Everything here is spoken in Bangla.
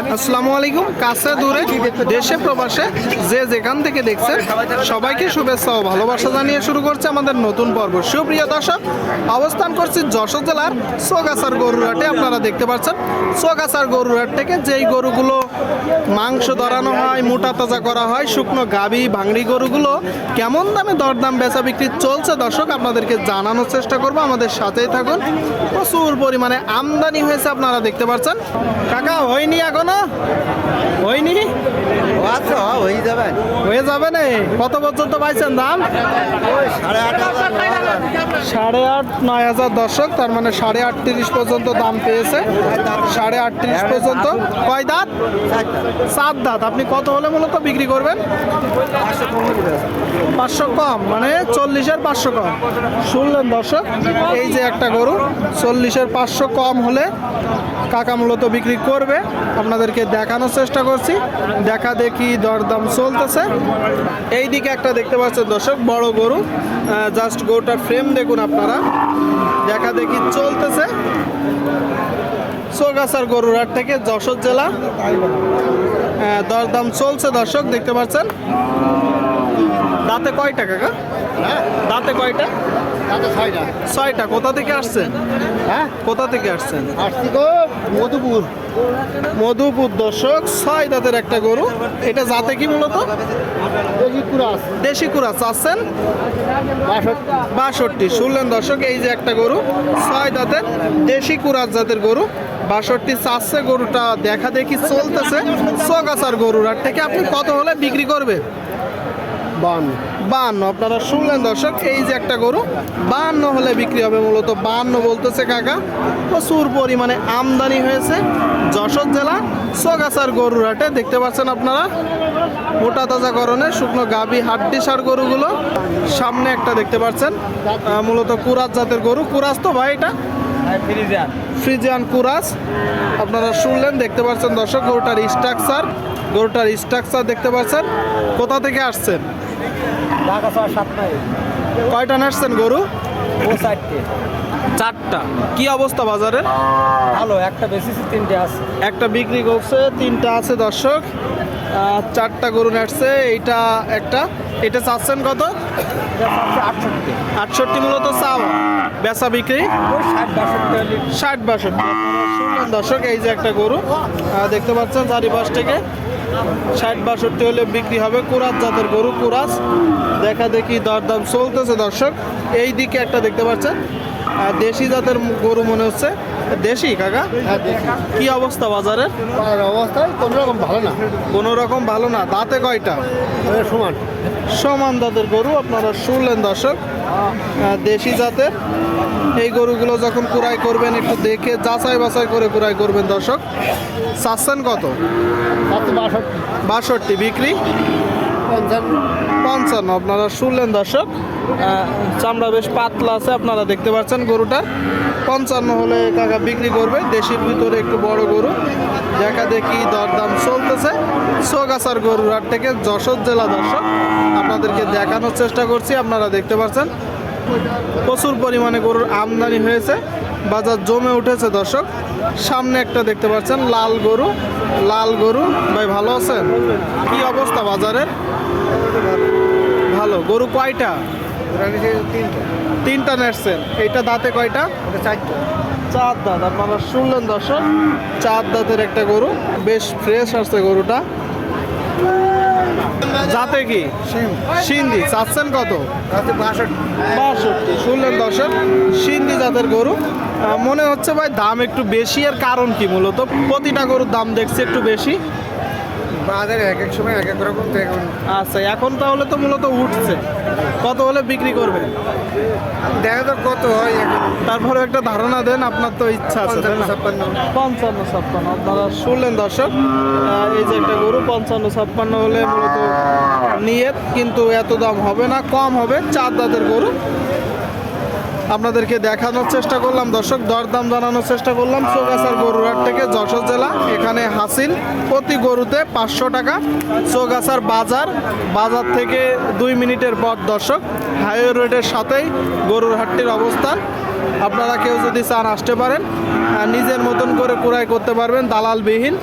আসসালামু আলাইকুম, কাছে দূরে, দেশে, প্রবাসে, যে যেখান থেকে দেখছে, সবাইকে শুভেচ্ছা ও ভালোবাসা জানিয়ে শুরু করছে আমাদের নতুন পর্ব। সুপ্রিয় দর্শক, অবস্থান করছি যশোর জেলার সোগাছার গরুরহাটে। আপনারা দেখতে পাচ্ছেন, সোগাছার গরুরহাট থেকে যেই গরুগুলো মাংস ধরানো হয় মোটা তাজা করা হয় শুকনো গাবি ভাঙড়ি গরুগুলো কেমন দামে দরদাম বেচা বিক্রি চলছে দর্শক? আপনাদেরকে জানানোর চেষ্টা করব। আমাদের সাথেই থাকুন। প্রচুর পরিমাণে আমদানি হয়েছে আপনারা দেখতে পাচ্ছেন। কাকা হয়নি এখনও? হয়নি? আচ্ছা হয়ে যাবে। হয়ে যাবে না। কত পর্যন্ত পাইছেন দাম? সাড়ে আট হাজার। সাড়ে আট, নয় হাজার দর্শক, তার মানে সাড়ে আটত্রিশ পর্যন্ত দাম পেয়েছে। সাড়ে আটত্রিশ পর্যন্ত। কয় দাঁত? সাত দাঁত। আপনি কত হলে মূলত বিক্রি করবেন? পাঁচশো কম মানে চল্লিশের পাঁচশো কম। শুনলেন দর্শক? এই যে একটা গরু, চল্লিশের পাঁচশো কম হলে কাকা মূলত বিক্রি করবে। আপনাদেরকে দেখানোর চেষ্টা করছি। দেখা দেখি দরদাম চলতেছে। এই দিকে একটা দেখতে পাচ্ছেন দর্শক, বড় গরু জাস্ট গরুটার ফ্রেম দেখুন আপনারা। দেখা দেখি চলতেছে। সোগাছার গরুরহাট থেকে যশোর জেলা। আহ, দরদাম চলছে দর্শক দেখতে পাচ্ছেন। দাঁতে কয়টা কাকা? হ্যাঁ। দাঁতে কয়টা? ছয়টা। কোথা থেকে আসছেন? হ্যাঁ। কোথা থেকে আসছেন? আসছি মধুপুর। মধুপুর দর্শক ছয় দাঁতের একটা গরু। এটা জাতে কি মূলত? দেশি কুড়া চাচ্ছেন বাষট্টি। শুনলেন দর্শক, এই যে একটা গরু, ছয় দাঁতের দেশি কুরাজ জাতের গরু, বাষট্টি চাচ্ছে গরুটা দেখা দেখি চলতেছে। চকাচার গরুর আর থেকে। আপনি কত হলে বিক্রি করবে বান্ন। বাহান্ন আপনারা শুনলেন দর্শক, এই যে একটা গরু বাহান্ন হলে বিক্রি হবে মূলত বাহান্ন বলতেছে কাকা। প্রচুর পরিমাণে আমদানি হয়েছে যশোর জেলা সোগাছার গরুর হাটে, দেখতে পাচ্ছেন আপনারা, মোটা তাজা করণে শুকনো গাভী হাড্ডি সার গরুগুলো। সামনে একটা দেখতে পাচ্ছেন মূলত কুরাজ জাতের গরু। কুরাজ তো ভাই এটা ফ্রিজিয়ান। কুরাস। আপনারা শুনলেন দেখতে পাচ্ছেন দর্শক গরুটার স্ট্রাকচার গরুটার স্ট্রাকচার দেখতে পাচ্ছেন। কোথা থেকে আসছেন? কয়টা নাচছেন গরু? চারটে। চারটা। কি অবস্থা বাজারে? ভালো একটা বেশি তিনটে আছে। একটা বিক্রি করছে তিনটা আছে দর্শক। চারটা গরু নাচছে এইটা একটা। এটা চাচ্ছেন কত? আটষট্টি আটষট্টি মূলত চাও বেচা বিক্রি? ষাট বাষট্টি। শুনলেন দর্শক এই যে একটা গরু দেখতে পাচ্ছেন চারিপাশ থেকে। ষাট বাষট্টি হলে বিক্রি হবে কুরাজ জাতের গরু কুরাজ। দেখা দেখি দরদাম চলতেছে দর্শক। এই দিকে একটা দেখতে পাচ্ছেন দেশি জাতের গরু মনে হচ্ছে। দেশি কাকা? হ্যাঁ কি অবস্থা বাজারের? অবস্থা কোনো রকম ভালো না। কোনো রকম ভালো না। দাঁতে কয়টা? সমান। সমান দাদের গরু আপনারা শুনলেন দর্শক। দেশি জাতের। এই গরুগুলো যখন কুড়াই করবেন একটু দেখে যাচাই বাছাই করে কুড়াই করবেন দর্শক। চাচ্ছেন কত? বাষট্টি বিক্রি? পঞ্চান্ন। পঞ্চান্ন, আপনারা শুনলেন দর্শক। চামড়া বেশ পাতলা আছে, আপনারা দেখতে পাচ্ছেন গরুটা। পঞ্চান্ন হলে কাকা বিক্রি করবে দেশির ভিতরে একটু বড় গরু। দেখা দেখি দরদাম চলতেছে। সোগাছার গরুর হাট থেকে যশোর জেলা দর্শক, আপনাদেরকে দেখানোর চেষ্টা করছি, আপনারা দেখতে পাচ্ছেন। প্রচুর পরিমাণে গরুর আমদানি হয়েছে, বাজার জমে উঠেছে দর্শক। সামনে একটা দেখতে পাচ্ছেন, লাল গরু। লাল গরু। ভাই, ভালো আছেন? কি অবস্থা বাজারের? ভালো। গরু কয়টা? তিনটে নেটছেন এইটা দাঁতে কয়টা? চার দাঁত। আপনারা শুনলেন দর্শক, চার দাঁতের একটা গরু। বেশ ফ্রেশ আসছে গরুটা। যাতে কি? সিন্ধি। চাচ্ছেন কত? বাষট্টি। শুনলেন দর্শক সিন্ধি জাতের গরু। মনে হচ্ছে ভাই দাম একটু বেশি আর কারণ কি মূলত? প্রতিটা গরুর দাম দেখছি একটু বেশি। বাজারে এক এক সময় এক এক রকম এখন আচ্ছা এখন তাহলে তো মূলত উঠছে। কত হলে বিক্রি করবে দেখা যাক কত হয় এখন। তারপরে একটা ধারণা দেন আপনার তো ইচ্ছা আছে? ছাপ্পান্ন। পঞ্চান্ন ছাপ্পান্ন আপনারা শুনলেন দর্শক। এই যে একটা গরু পঞ্চান্ন ছাপ্পান্ন হলে মূলত নিয়ত কিন্তু এত দাম হবে না কম হবে চার দাঁতের গরু। আপনাদেরকে দেখানোর চেষ্টা করলাম। দর্শক, দরদাম জানানোর চেষ্টা করলাম। চৌগাছার গরুরহাট থেকে যশোর জেলা, এখানে হাসিল প্রতি গরুতে পাঁচশো টাকা। চৌগাছার বাজার বাজার থেকে দুই মিনিটের পর দর্শক। হাইওয়ে রোডের সাথেই গরুর হাটটির অবস্থান। আপনারা কেউ যদি চান আসতে পারেন নিজের মতন করে কুড়াই করতে পারবেন, দালালবিহীন।